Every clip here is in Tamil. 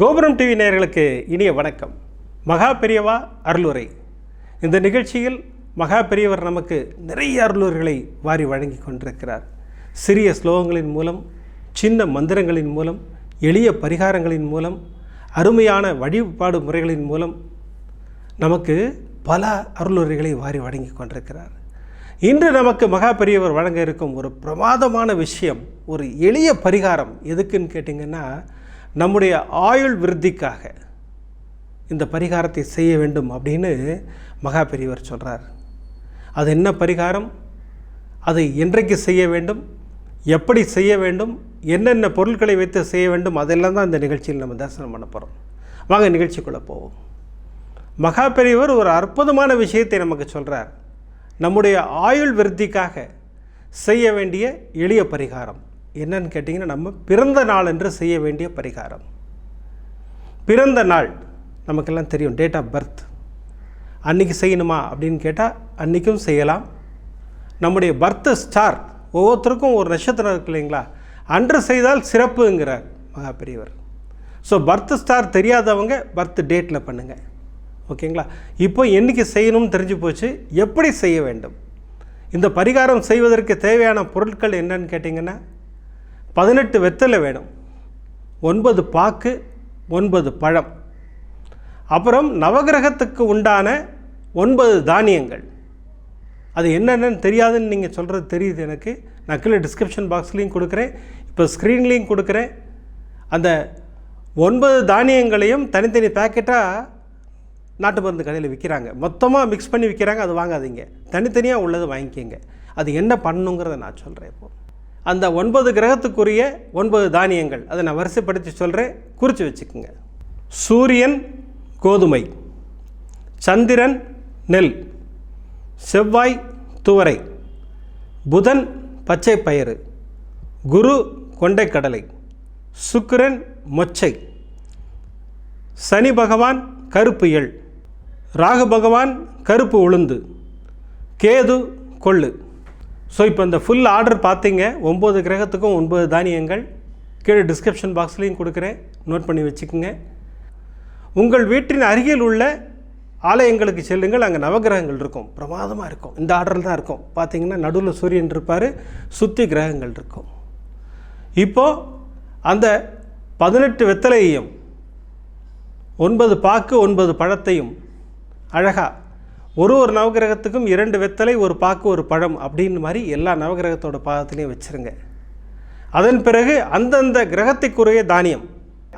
கோபுரம் டிவி நேயர்களுக்கு இனிய வணக்கம். மகா பெரியவா அருளுரை. இந்த நிகழ்ச்சியில் மகா பெரியவர் நமக்கு நிறைய அருளுரைகளை வாரி வழங்கி கொண்டிருக்கிறார். சிறிய ஸ்லோகங்களின் மூலம் சின்ன மந்திரங்களின் மூலம் எளிய பரிகாரங்களின் மூலம் அருமையான வழிபாடு முறைகளின் மூலம் நமக்கு பல அருளுரைகளை வாரி வழங்கி கொண்டிருக்கிறார். இன்று நமக்கு மகா பெரியவர் வழங்க இருக்கும் ஒரு பிரமாதமான விஷயம் ஒரு எளிய பரிகாரம் எதுக்குன்னு கேட்டிங்கன்னா நம்முடைய ஆயுள் விருத்திக்காக இந்த பரிகாரத்தை செய்ய வேண்டும் அப்படின்னு மகா பெரியவர் சொல்கிறார் அது என்ன பரிகாரம்? அதை என்றைக்கு செய்ய வேண்டும்? எப்படி செய்ய வேண்டும்? என்னென்ன பொருட்களை வைத்து செய்ய வேண்டும்? அதெல்லாம் தான் இந்த நிகழ்ச்சியில் நம்ம தரிசனம் பண்ண போகிறோம் வாங்க நிகழ்ச்சிக்குள்ளே போவோம். மகா பெரியவர் ஒரு அற்புதமான விஷயத்தை நமக்கு சொல்கிறார் நம்முடைய ஆயுள் விருத்திக்காக செய்ய வேண்டிய எளிய பரிகாரம். என்னன்னு கேட்டிங்கன்னா நம்ம பிறந்த நாள் என்று செய்ய வேண்டிய பரிகாரம். பிறந்த நாள் நமக்கெல்லாம் தெரியும் டேட் ஆஃப் பர்த் அன்றைக்கி செய்யணுமா அப்படின்னு கேட்டால் அன்றைக்கும் செய்யலாம். நம்முடைய பர்த் ஸ்டார் ஒவ்வொருத்தருக்கும் ஒரு நட்சத்திரம் இருக்கு இல்லைங்களா? அன்று செய்தால் சிறப்புங்கிறார் மகா பெரியவர் ஸோ பர்த் ஸ்டார் தெரியாதவங்க பர்த் டேட்டில் பண்ணுங்கள் ஓகேங்களா? இப்போ என்றைக்கு செய்யணும்னு தெரிஞ்சு போச்சு எப்படி செய்ய வேண்டும்? இந்த பரிகாரம் செய்வதற்கு தேவையான பொருட்கள் என்னன்னு கேட்டிங்கன்னா பதினெட்டு வெத்தலை வேணும். ஒன்பது பாக்கு ஒன்பது பழம். அப்புறம் நவகிரகத்துக்கு உண்டான ஒன்பது தானியங்கள். அது என்னென்னு தெரியாதுன்னு நீங்கள் சொல்கிறது தெரியுது எனக்கு. நான் கீழே டிஸ்கிரிப்ஷன் பாக்ஸ்லேயும் கொடுக்குறேன். இப்போ ஸ்க்ரீன்லேயும் கொடுக்குறேன். அந்த ஒன்பது தானியங்களையும் தனித்தனி பேக்கெட்டாக நாட்டு மருந்து கடையில் விற்கிறாங்க மொத்தமாக மிக்ஸ் பண்ணி விற்கிறாங்க அது வாங்காதீங்க. தனித்தனியாக உள்ளது வாங்கிக்கோங்க. அது என்ன பண்ணுங்கிறத நான் சொல்கிறேன் இப்போது அந்த ஒன்பது கிரகத்துக்குரிய ஒன்பது தானியங்கள். அதை நான் வரிசைப்படுத்தி சொல்கிறேன் குறித்து வச்சுக்கோங்க. சூரியன் கோதுமை. சந்திரன் நெல். செவ்வாய் துவரை. புதன் பச்சை பயிறு. குரு கொண்டைக்கடலை. சுக்கிரன் மொச்சை. சனி பகவான் கருப்பு எள். ராகு பகவான் கருப்பு உளுந்து. கேது கொள்ளு. ஸோ இப்போ இந்த ஃபுல் ஆர்டர் பார்த்தீங்க ஒம்பது கிரகத்துக்கும் ஒன்பது தானியங்கள். கீழே டிஸ்கிரிப்ஷன் பாக்ஸ்லேயும் கொடுக்குறேன். நோட் பண்ணி வச்சுக்கோங்க. உங்கள் வீட்டின் அருகில் உள்ள ஆலயங்களுக்கு செல்லுங்கள். அங்கே நவகிரகங்கள் இருக்கும். பிரமாதமாக இருக்கும். இந்த ஆர்டரில் தான் இருக்கும். பார்த்தீங்கன்னா நடுவில் சூரியன் இருப்பார். சுற்றி கிரகங்கள் இருக்கும். இப்போது அந்த பதினெட்டு வெத்தலையையும் ஒன்பது பாக்கு ஒன்பது பழத்தையும் அழகாக ஒரு ஒரு நவகிரகத்துக்கும் இரண்டு வெத்தலை ஒரு பாக்கு ஒரு பழம் அப்படின்னு மாதிரி எல்லா நவகிரகத்தோட பாதத்துலேயும் வச்சுருங்க. அதன் பிறகு அந்தந்த கிரகத்துக்குரிய தானியம்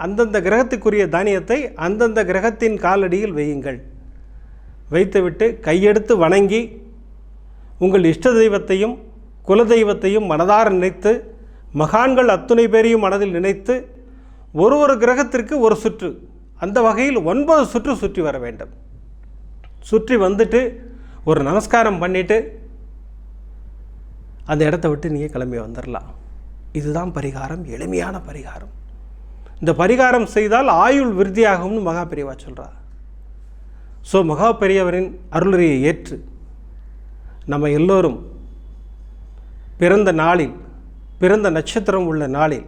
அந்தந்த கிரகத்துக்குரிய தானியத்தை அந்தந்த கிரகத்தின் காலடியில் வையுங்கள். வைத்துவிட்டு கையெடுத்து வணங்கி உங்கள் இஷ்ட தெய்வத்தையும் குலதெய்வத்தையும் மனதார நினைத்து மகான்கள் அத்துணை பேரையும் மனதில் நினைத்து ஒரு ஒரு கிரகத்திற்கு ஒரு சுற்று அந்த வகையில் ஒன்பது சுற்று சுற்றி வர வேண்டும். சுற்றி வந்துட்டு ஒரு நமஸ்காரம் பண்ணிவிட்டு அந்த இடத்த விட்டு நீங்கள் கிளம்பி வந்துடலாம் இதுதான் பரிகாரம் எளிமையான பரிகாரம். இந்த பரிகாரம் செய்தால் ஆயுள் விருத்தியாகும்னு மகா பெரியவா சொல்கிறார் ஸோ மகா பெரியவரின் அருளறியை ஏற்று நம்ம எல்லோரும் பிறந்த நாளில் பிறந்த நட்சத்திரம் உள்ள நாளில்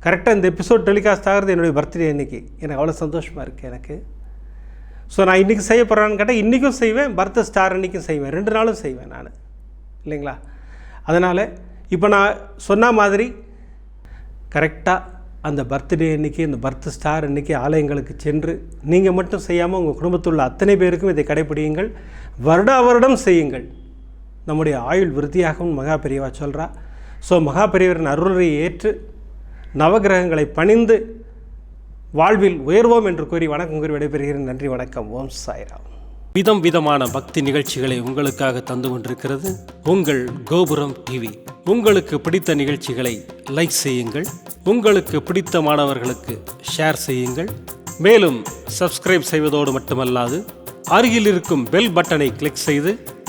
கரெக்டாக இந்த எபிசோட் டெலிகாஸ்ட் ஆகிறது என்னுடைய பர்த்டே அன்றைக்கி எனக்கு அவ்வளோ சந்தோஷமாக இருக்குது எனக்கு. ஸோ நான் இன்றைக்கி செய்ய போகிறேன்னு கேட்டால் இன்றைக்கும் செய்வேன் பர்த் ஸ்டார் அன்றைக்கும் செய்வேன். ரெண்டு நாளும் செய்வேன் நான். இல்லைங்களா? அதனால் இப்போ நான் சொன்ன மாதிரி கரெக்டாக அந்த பர்த்டே அன்றைக்கி இந்த பர்த் ஸ்டார் அன்றைக்கி ஆலயங்களுக்கு சென்று நீங்கள் மட்டும் செய்யாமல் உங்கள் குடும்பத்தில் உள்ள அத்தனை பேருக்கும் இதை கடைப்பிடியுங்கள் வருடா வருடம் செய்யுங்கள். நம்முடைய ஆயுள் விருத்தியாகவும் மகா பெரியவா சொல்கிறா ஸோ மகா பெரியவரின் அருளை ஏற்று நவகிரகங்களை பணிந்து வாழ்வில் உயர்வோம் என்று கூறி வணக்கம் கூறி விடைபெறுகிறேன். நன்றி வணக்கம். ஓம் சாய்ராம். விதம் விதமான பக்தி நிகழ்ச்சிகளை உங்களுக்காக தந்து கொண்டிருக்கிறது உங்கள் கோபுரம் டிவி. உங்களுக்கு பிடித்த நிகழ்ச்சிகளை லைக் செய்யுங்கள். உங்களுக்கு பிடித்த மாணவர்களுக்கு ஷேர் செய்யுங்கள். மேலும் சப்ஸ்கிரைப் செய்வதோடு மட்டுமல்லாது அருகில் இருக்கும் பெல் பட்டனை கிளிக் செய்து